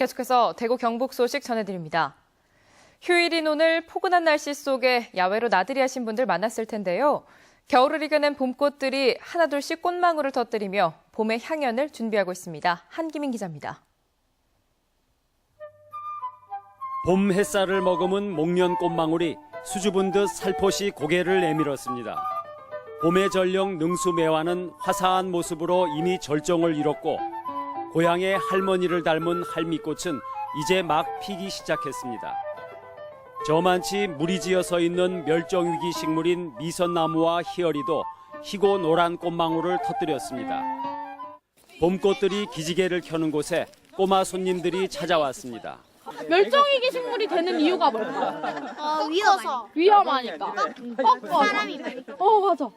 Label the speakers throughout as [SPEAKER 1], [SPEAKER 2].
[SPEAKER 1] 계속해서 대구 경북 소식 전해드립니다. 휴일인 오늘 포근한 날씨 속에 야외로 나들이 하신 분들 많았을 텐데요. 겨울을 이겨낸 봄꽃들이 하나둘씩 꽃망울을 터뜨리며 봄의 향연을 준비하고 있습니다. 한기민 기자입니다.
[SPEAKER 2] 봄 햇살을 머금은 목련 꽃망울이 수줍은 듯 살포시 고개를 내밀었습니다. 봄의 전령 능수매화는 화사한 모습으로 이미 절정을 이뤘고 고향의 할머니를 닮은 할미꽃은 이제 막 피기 시작했습니다. 저만치 물이 지어 서 있는 멸종위기 식물인 미선나무와 희어리도 희고 노란 꽃망울을 터뜨렸습니다. 봄꽃들이 기지개를 켜는 곳에 꼬마 손님들이 찾아왔습니다.
[SPEAKER 3] 멸종위기 식물이 되는 이유가 뭘까?
[SPEAKER 4] 어, 위어서.
[SPEAKER 3] 위험하니까. 꺾어.
[SPEAKER 4] 사람이 많이.
[SPEAKER 3] 어, 맞아.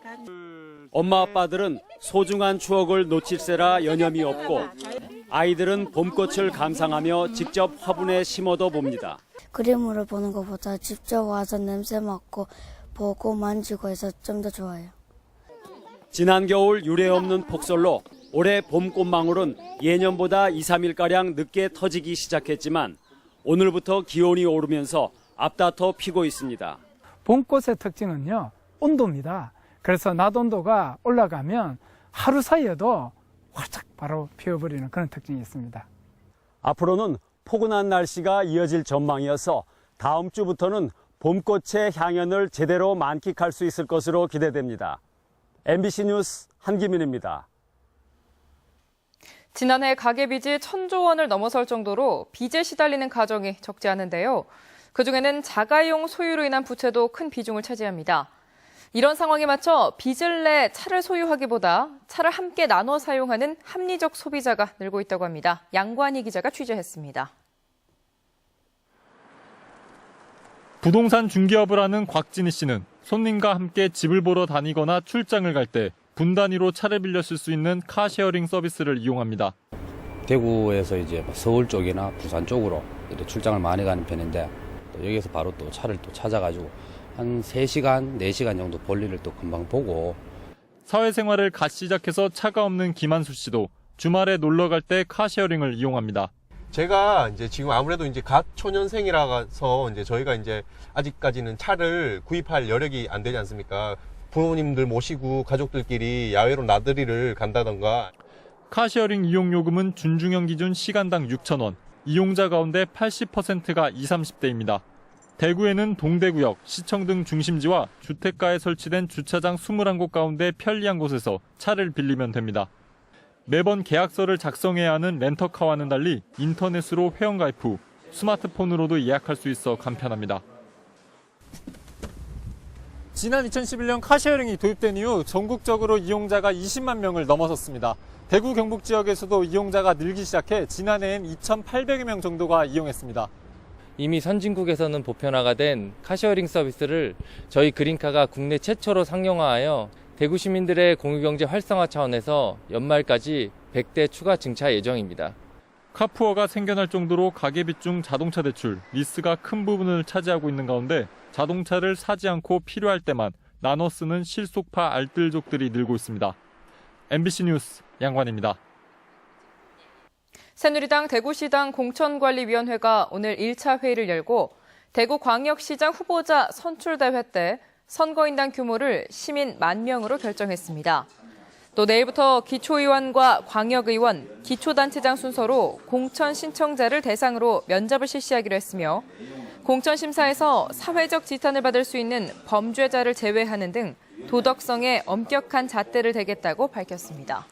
[SPEAKER 2] 엄마 아빠들은 소중한 추억을 놓칠세라 여념이 없고 아이들은 봄꽃을 감상하며 직접 화분에 심어도 봅니다.
[SPEAKER 5] 그림으로 보는 것보다 직접 와서 냄새 맡고 보고 만지고 해서 좀 더 좋아요.
[SPEAKER 2] 지난 겨울 유례 없는 폭설로 올해 봄 꽃망울은 예년보다 2, 3일가량 늦게 터지기 시작했지만 오늘부터 기온이 오르면서 앞다퉈 피고 있습니다.
[SPEAKER 6] 봄꽃의 특징은요, 온도입니다. 그래서 낮 온도가 올라가면 하루 사이에도 활짝 바로 피어버리는 그런 특징이 있습니다.
[SPEAKER 2] 앞으로는 포근한 날씨가 이어질 전망이어서 다음 주부터는 봄꽃의 향연을 제대로 만끽할 수 있을 것으로 기대됩니다. MBC 뉴스 한기민입니다.
[SPEAKER 1] 지난해 가계 빚이 천조 원을 넘어설 정도로 빚에 시달리는 가정이 적지 않은데요. 그중에는 자가용 소유로 인한 부채도 큰 비중을 차지합니다. 이런 상황에 맞춰 빚을 내 차를 소유하기보다 차를 함께 나눠 사용하는 합리적 소비자가 늘고 있다고 합니다. 양관희 기자가 취재했습니다.
[SPEAKER 7] 부동산 중개업을 하는 곽진희 씨는 손님과 함께 집을 보러 다니거나 출장을 갈 때 분단위로 차를 빌려 쓸 수 있는 카쉐어링 서비스를 이용합니다.
[SPEAKER 8] 대구에서 이제 뭐 서울 쪽이나 부산 쪽으로 이렇게 출장을 많이 가는 편인데 또 여기서 바로 또 차를 또 찾아가지고 한 3시간, 4시간 정도 볼일을 또 금방 보고
[SPEAKER 7] 사회생활을 갓 시작해서 차가 없는 김한수 씨도 주말에 놀러 갈 때 카쉐어링을 이용합니다.
[SPEAKER 9] 제가 이제 지금 아무래도 이제 갓 초년생이라서 이제 저희가 이제 아직까지는 차를 구입할 여력이 안 되지 않습니까? 부모님들 모시고 가족들끼리 야외로 나들이를 간다던가
[SPEAKER 7] 카쉐어링 이용 요금은 준중형 기준 시간당 6,000원, 이용자 가운데 80%가 20, 30대입니다. 대구에는 동대구역, 시청 등 중심지와 주택가에 설치된 주차장 21곳 가운데 편리한 곳에서 차를 빌리면 됩니다. 매번 계약서를 작성해야 하는 렌터카와는 달리 인터넷으로 회원가입 후 스마트폰으로도 예약할 수 있어 간편합니다. 지난 2011년 카쉐어링이 도입된 이후 전국적으로 이용자가 20만 명을 넘어섰습니다. 대구 경북 지역에서도 이용자가 늘기 시작해 지난해엔 2,800여 명 정도가 이용했습니다.
[SPEAKER 10] 이미 선진국에서는 보편화가 된 카쉐어링 서비스를 저희 그린카가 국내 최초로 상용화하여 대구 시민들의 공유경제 활성화 차원에서 연말까지 100대 추가 증차 예정입니다.
[SPEAKER 7] 카푸어가 생겨날 정도로 가계빚 중 자동차 대출, 리스가 큰 부분을 차지하고 있는 가운데 자동차를 사지 않고 필요할 때만 나눠 쓰는 실속파 알뜰족들이 늘고 있습니다. MBC 뉴스 양관입니다.
[SPEAKER 1] 새누리당 대구시당 공천관리위원회가 오늘 1차 회의를 열고 대구광역시장 후보자 선출대회 때 선거인단 규모를 시민 만 명으로 결정했습니다. 또 내일부터 기초의원과 광역의원, 기초단체장 순서로 공천 신청자를 대상으로 면접을 실시하기로 했으며 공천 심사에서 사회적 지탄을 받을 수 있는 범죄자를 제외하는 등 도덕성에 엄격한 잣대를 대겠다고 밝혔습니다.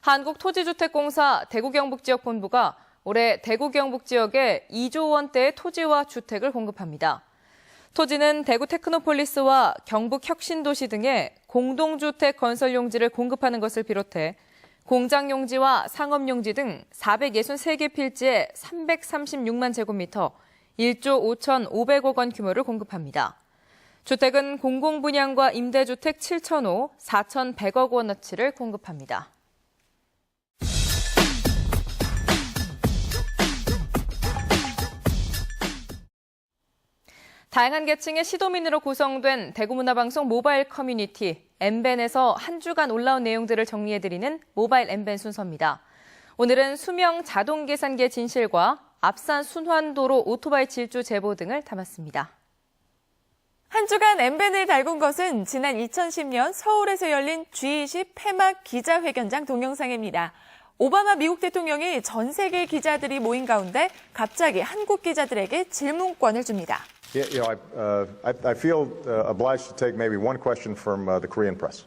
[SPEAKER 1] 한국토지주택공사 대구경북지역본부가 올해 대구경북지역에 2조 원대의 토지와 주택을 공급합니다. 토지는 대구 테크노폴리스와 경북 혁신도시 등의 공동주택 건설 용지를 공급하는 것을 비롯해 공장 용지와 상업 용지 등 463개 필지에 336만 제곱미터 1조 5,500억 원 규모를 공급합니다. 주택은 공공분양과 임대주택 7,000호 4,100억 원어치를 공급합니다. 다양한 계층의 시도민으로 구성된 대구문화방송 모바일 커뮤니티 엠벤에서 한 주간 올라온 내용들을 정리해드리는 모바일 엠벤 순서입니다. 오늘은 수명 자동 계산기의 진실과 앞산 순환도로 오토바이 질주 제보 등을 담았습니다.
[SPEAKER 4] 한 주간 엠벤을 달군 것은 지난 2010년 서울에서 열린 G20 폐막 기자회견장 동영상입니다. 오바마 미국 대통령이 전 세계 기자들이 모인 가운데 갑자기 한국 기자들에게 질문권을 줍니다.
[SPEAKER 11] Yeah, you know, I, uh, I, I feel uh, obliged to take maybe one question from uh, the Korean press,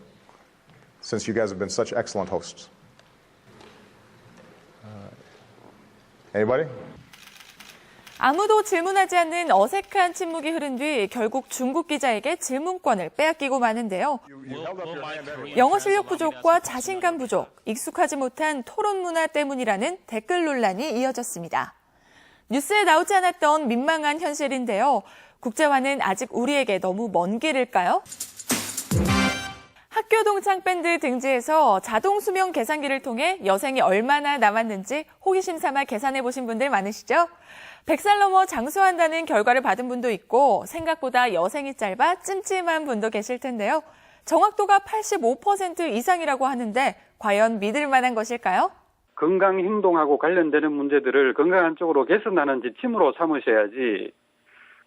[SPEAKER 11] since you guys have been such excellent hosts. Anybody?
[SPEAKER 4] 아무도 질문하지 않는 어색한 침묵이 흐른 뒤 결국 중국 기자에게 질문권을 빼앗기고 마는데요. 영어 실력 부족과 자신감 부족, 익숙하지 못한 토론 문화 때문이라는 댓글 논란이 이어졌습니다. 뉴스에 나오지 않았던 민망한 현실인데요. 국제화는 아직 우리에게 너무 먼 길일까요? 학교 동창 밴드 등지에서 자동 수명 계산기를 통해 여생이 얼마나 남았는지 호기심 삼아 계산해 보신 분들 많으시죠? 100살 넘어 장수한다는 결과를 받은 분도 있고 생각보다 여생이 짧아 찜찜한 분도 계실 텐데요. 정확도가 85% 이상이라고 하는데 과연 믿을 만한 것일까요?
[SPEAKER 12] 건강 행동하고 관련되는 문제들을 건강한 쪽으로 개선하는 지침으로 삼으셔야지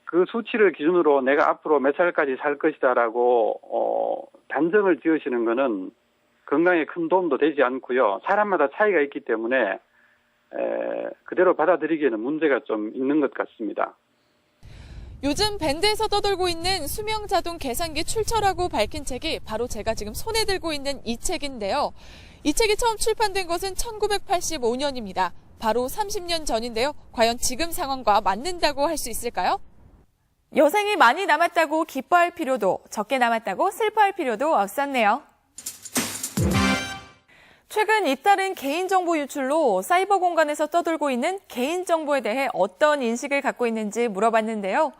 [SPEAKER 12] 그 수치를 기준으로 내가 앞으로 몇 살까지 살 것이다라고 어, 단정을 지으시는 것은 건강에 큰 도움도 되지 않고요. 사람마다 차이가 있기 때문에 에, 그대로 받아들이기에는 문제가 좀 있는 것 같습니다.
[SPEAKER 4] 요즘 밴드에서 떠돌고 있는 수명 자동 계산기 출처라고 밝힌 책이 바로 제가 지금 손에 들고 있는 이 책인데요. 이 책이 처음 출판된 것은 1985년입니다. 바로 30년 전인데요. 과연 지금 상황과 맞는다고 할 수 있을까요? 여생이 많이 남았다고 기뻐할 필요도, 적게 남았다고 슬퍼할 필요도 없었네요. 최근 잇따른 개인정보 유출로 사이버 공간에서 떠돌고 있는 개인정보에 대해 어떤 인식을 갖고 있는지 물어봤는데요.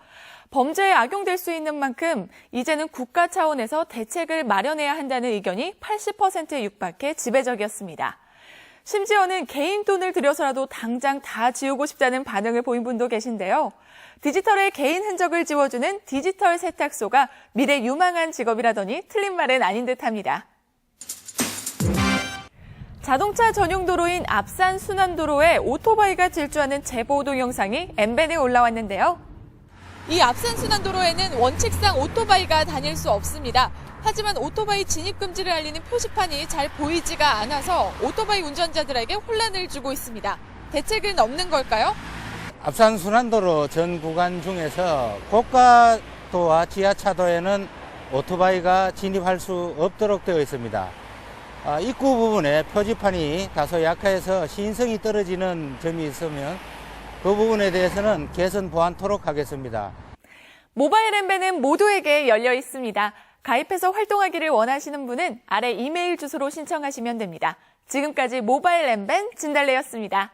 [SPEAKER 4] 범죄에 악용될 수 있는 만큼 이제는 국가 차원에서 대책을 마련해야 한다는 의견이 80%에 육박해 지배적이었습니다. 심지어는 개인 돈을 들여서라도 당장 다 지우고 싶다는 반응을 보인 분도 계신데요. 디지털의 개인 흔적을 지워주는 디지털 세탁소가 미래 유망한 직업이라더니 틀린 말은 아닌 듯합니다. 자동차 전용 도로인 앞산 순환도로에 오토바이가 질주하는 제보 동영상이 엠벤에 올라왔는데요. 이 앞산 순환도로에는 원칙상 오토바이가 다닐 수 없습니다. 하지만 오토바이 진입 금지를 알리는 표시판이 잘 보이지가 않아서 오토바이 운전자들에게 혼란을 주고 있습니다. 대책은 없는 걸까요?
[SPEAKER 13] 앞산 순환도로 전 구간 중에서 고가도와 지하차도에는 오토바이가 진입할 수 없도록 되어 있습니다. 아, 입구 부분에 표지판이 다소 약해서 신성이 떨어지는 점이 있으면 그 부분에 대해서는 개선 보완토록 하겠습니다.
[SPEAKER 4] 모바일 엠벤은 모두에게 열려 있습니다. 가입해서 활동하기를 원하시는 분은 아래 이메일 주소로 신청하시면 됩니다. 지금까지 모바일 엠벤 진달래였습니다.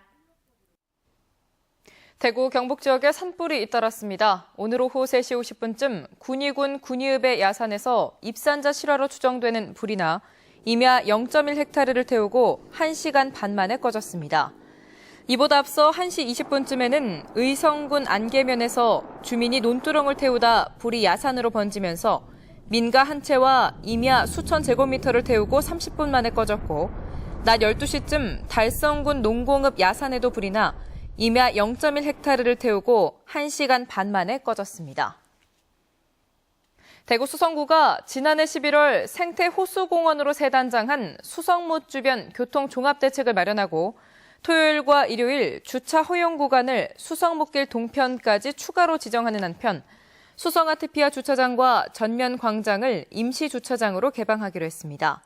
[SPEAKER 1] 대구 경북 지역에 산불이 잇따랐습니다. 오늘 오후 3시 50분쯤 군위군 군위읍의 야산에서 입산자 실화로 추정되는 불이 나 임야 0.1헥타르를 태우고 1시간 반 만에 꺼졌습니다. 이보다 앞서 1시 20분쯤에는 의성군 안개면에서 주민이 논두렁을 태우다 불이 야산으로 번지면서 민가 한 채와 임야 수천 제곱미터를 태우고 30분 만에 꺼졌고 낮 12시쯤 달성군 농공읍 야산에도 불이 나 임야 0.1헥타르를 태우고 1시간 반 만에 꺼졌습니다. 대구 수성구가 지난해 11월 생태 호수공원으로 재단장한 수성못 주변 교통 종합대책을 마련하고 토요일과 일요일 주차 허용 구간을 수성목길 동편까지 추가로 지정하는 한편 수성아트피아 주차장과 전면 광장을 임시 주차장으로 개방하기로 했습니다.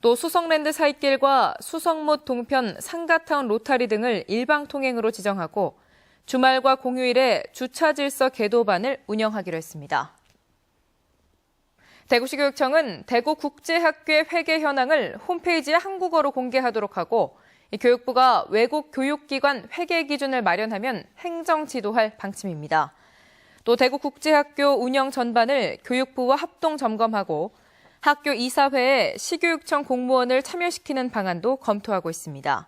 [SPEAKER 1] 또 수성랜드 사이길과 수성못 동편 상가타운 로타리 등을 일방 통행으로 지정하고 주말과 공휴일에 주차 질서 개도반을 운영하기로 했습니다. 대구시 교육청은 대구 국제학교의 회계 현황을 홈페이지에 한국어로 공개하도록 하고 교육부가 외국 교육기관 회계 기준을 마련하면 행정 지도할 방침입니다. 또 대구 국제학교 운영 전반을 교육부와 합동 점검하고 학교 이사회에 시교육청 공무원을 참여시키는 방안도 검토하고 있습니다.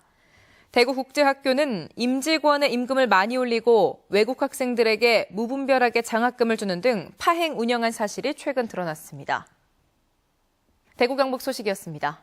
[SPEAKER 1] 대구국제학교는 임직원의 임금을 많이 올리고 외국 학생들에게 무분별하게 장학금을 주는 등 파행 운영한 사실이 최근 드러났습니다. 대구 경북 소식이었습니다.